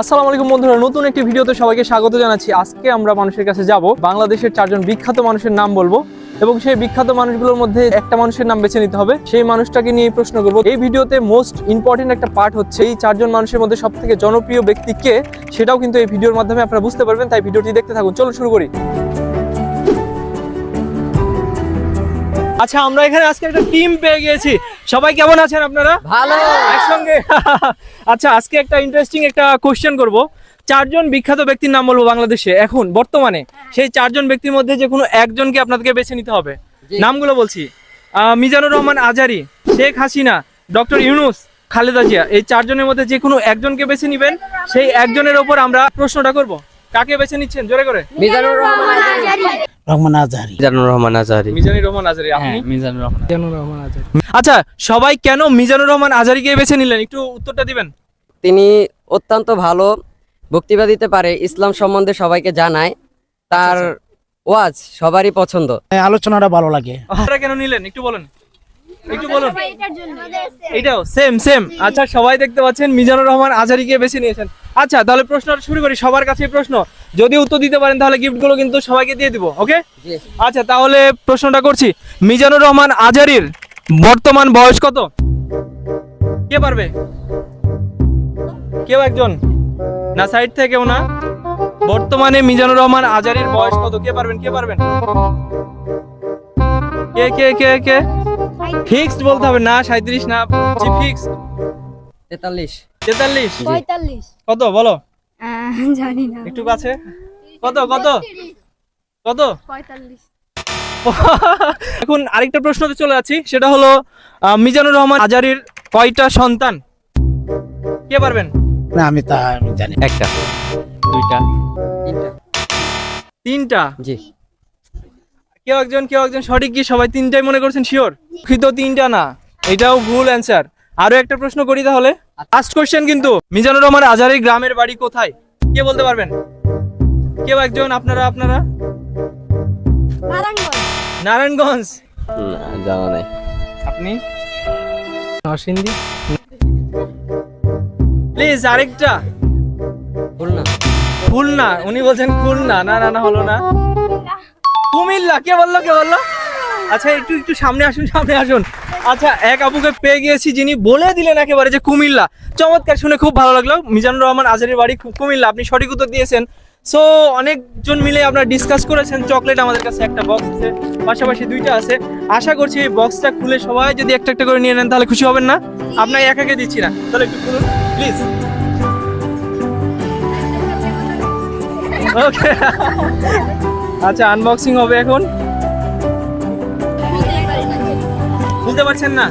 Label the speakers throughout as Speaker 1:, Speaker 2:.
Speaker 1: আসসালামু আলাইকুম বন্ধুরা, নতুন একটি ভিডিওতে সবাইকে স্বাগত জানাচ্ছি। আজকে আমরা মানুষের কাছে যাব, বাংলাদেশের চারজন বিখ্যাত মানুষের নাম বলব এবং সেই বিখ্যাত মানুষগুলোর মধ্যে একটা মানুষের নাম বেছে নিতে হবে। সেই মানুষটাকে নিয়ে প্রশ্ন করব। এই ভিডিওতে মোস্ট ইম্পর্টেন্ট একটা পার্ট হচ্ছে, এই চারজন মানুষের মধ্যে সব থেকে জনপ্রিয় ব্যক্তি কে? সেটাও কিন্তু এই ভিডিওর মাধ্যমে আপনারা বুঝতে পারবেন, তাই ভিডিওটি দেখতে থাকুন। চলো শুরু করি। আচ্ছা আমরা এখানে আজকে একটা টিম পেয়ে গিয়েছি। সবাই কেমন আছেন আপনারা?
Speaker 2: ভালো।
Speaker 1: একসঙ্গে। আচ্ছা আজকে একটা ইন্টারেস্টিং একটা কোশ্চেন করব। চারজন বিখ্যাত ব্যক্তির নাম বলব বাংলাদেশে। এখন বর্তমানে সেই চারজন ব্যক্তির মধ্যে যে কোনো একজনকে আপনাদেরকে বেছে নিতে হবে। নামগুলো বলছি। আহ, মিজানুর রহমান আজারি শেখ হাসিনা ডক্টর ইউনুস খালেদা জিয়া। এই চারজনের মধ্যে যে কোনো একজনকে বেছে নেবেন। সেই একজনের ওপর আমরা প্রশ্নটা করব। কাকে বেছে নিচ্ছেন? জোরে করে।
Speaker 2: মিজানুর রহমান
Speaker 3: রহমান আজহারি।
Speaker 2: মিজানুর রহমান আজারি
Speaker 1: মিজানুর রহমান আজারি আপনি?
Speaker 3: হ্যাঁ, মিজানুর রহমান
Speaker 1: আচ্ছা সবাই কেন মিজানুর রহমান আজারিকে বেছে নিলেন? একটু উত্তরটা দিবেন।
Speaker 2: তিনি অত্যন্ত ভালো বক্তৃতা দিতে পারে ইসলাম সম্বন্ধে সবাইকে জানায়। তার ওয়াজ সবারই পছন্দ।
Speaker 3: আলোচনাটা ভালো লাগে।
Speaker 1: আপনারা কেন নিলেন? একটু বলুন। একটু বলুন। এটাও সেম সেম আচ্ছা সবাই দেখতে পাচ্ছেন মিজানুর রহমান আজারিকে বেছে নিয়েছেন। আচ্ছা তাহলে প্রশ্নটা শুরু করি সবার কাছে প্রশ্ন। যদি উত্তর দিতে পারেন তাহলে গিফটগুলো কিন্তু সবাইকে দিয়ে দিব ওকে আচ্ছা তাহলে প্রশ্নটা করছি। মিজানুর রহমান আজারির বর্তমান বয়স কত? কে পারবে? কেউ একজন? না সাইড থেকেও না। বর্তমানে মিজানুর রহমান আজারির বয়স কত? কে পারবেন? কে পারবেন? কে কে কে কে? ফিক্সড বলতে হবে না সাঁত্রিশ না জি ফিক্স
Speaker 2: তেতাল্লিশ।
Speaker 1: তেতাল্লিশ।
Speaker 4: পঁয়তাল্লিশ।
Speaker 1: কত বলো?
Speaker 4: জানি না।
Speaker 1: একটু কাছে কত কত? কত?
Speaker 4: পঁয়তাল্লিশ।
Speaker 1: এখন আরেকটা প্রশ্নতে চলে যাচ্ছি সেটা হলো মিজানুর রহমান আজারির কয়টা সন্তান? কে পারবেন?
Speaker 3: না আমি তা আমি জানি
Speaker 2: একটা। দুইটা। তিনটা
Speaker 1: তিনটা।
Speaker 2: জি।
Speaker 1: কেউ একজন কেউ একজন সঠিক কি সবাই তিনটাই মনে করছেন? শিওর তো তিনটা না? এটাও ভুল অ্যান্সার আরও একটা প্রশ্ন করি তাহলে। লাস্ট কোশ্চেন কিন্তু। মিজানুর রহমান আজারির গ্রামের বাড়ি কোথায়? কে বলতে পারবেন? কেউ একজন? আপনারা আপনারা?
Speaker 4: নারায়ণগঞ্জ।
Speaker 1: নারায়ণগঞ্জ?
Speaker 2: না জানা নাই।
Speaker 1: আপনি? নরসিংদী প্লিজ আরেকটা।
Speaker 2: খুলনা।
Speaker 1: খুলনা। উনি বলছেন খুলনা। না না না হলো না। কুমিল্লা। কে বলল কে বলল? আচ্ছা একটু একটু সামনে আসুন সামনে আসুন। আচ্ছা এক আপুকে পেয়ে গিয়েছি যিনি বলে দিলেন একেবারে যে কুমিল্লা। চমৎকার শুনে খুব ভালো লাগল। মিজানুর রহমান আজারের বাড়ি কুমিল্লা আপনি সঠিক উত্তর দিয়েছেন। সো অনেকজন মিলে আপনারা ডিসকাস করেছেন। চকলেট আমাদের কাছে একটা বক্স আছে পাশাপাশি দুইটা আছে। আশা করছি এই বক্সটা খুলে সবাই যদি একটা একটা করে নিয়ে নেন তাহলে খুশি হবেন না। আপনাকে একাকে দিচ্ছি না। তাহলে একটু খুলুন প্লিজ ওকে আচ্ছা আনবক্সিং হবে এখন? বুঝতে পারছেন না?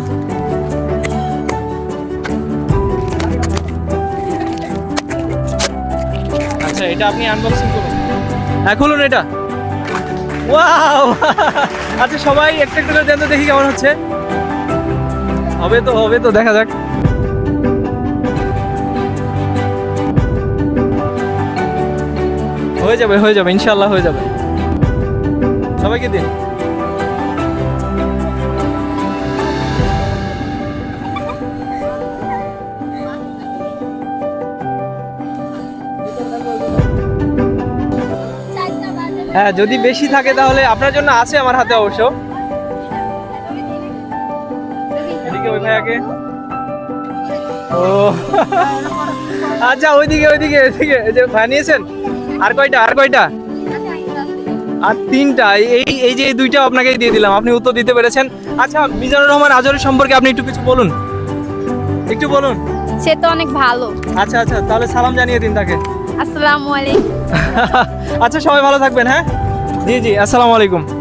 Speaker 1: আচ্ছা এটা আপনি আনবক্সিং করুন। হ্যাঁ খুলুন এটা। আচ্ছা সবাই একটা একটা করে দেন তো দেখি কেমন হচ্ছে। হবে তো হবে তো, দেখা যাক। হয়ে যাবে হয়ে যাবে ইনশাল্লাহ হয়ে যাবে। সবাইকে দিন। হ্যাঁ যদি বেশি থাকে তাহলে আপনার জন্য আছে আমার হাতে অবশ্য। ও। আচ্ছা ওইদিকে ওইদিকে ওইদিকে। যে ভাই নিয়েছেন? আর কয়টা আর কয়টা? আর তিনটা এই এই যে দুইটা আপনাকে দিয়ে দিলাম আপনি উত্তর দিতে পেরেছেন। আচ্ছা মিজানুর রহমান আজরের সম্পর্কে আপনি একটু কিছু বলুন। একটু বলুন।
Speaker 4: সে তো অনেক ভালো।
Speaker 1: আচ্ছা আচ্ছা তাহলে সালাম জানিয়ে দিন তাকে।
Speaker 4: আসসালামু আলাইকুম।
Speaker 1: আচ্ছা সবাই ভালো থাকবেন হ্যাঁ? জি জি আসসালামু আলাইকুম।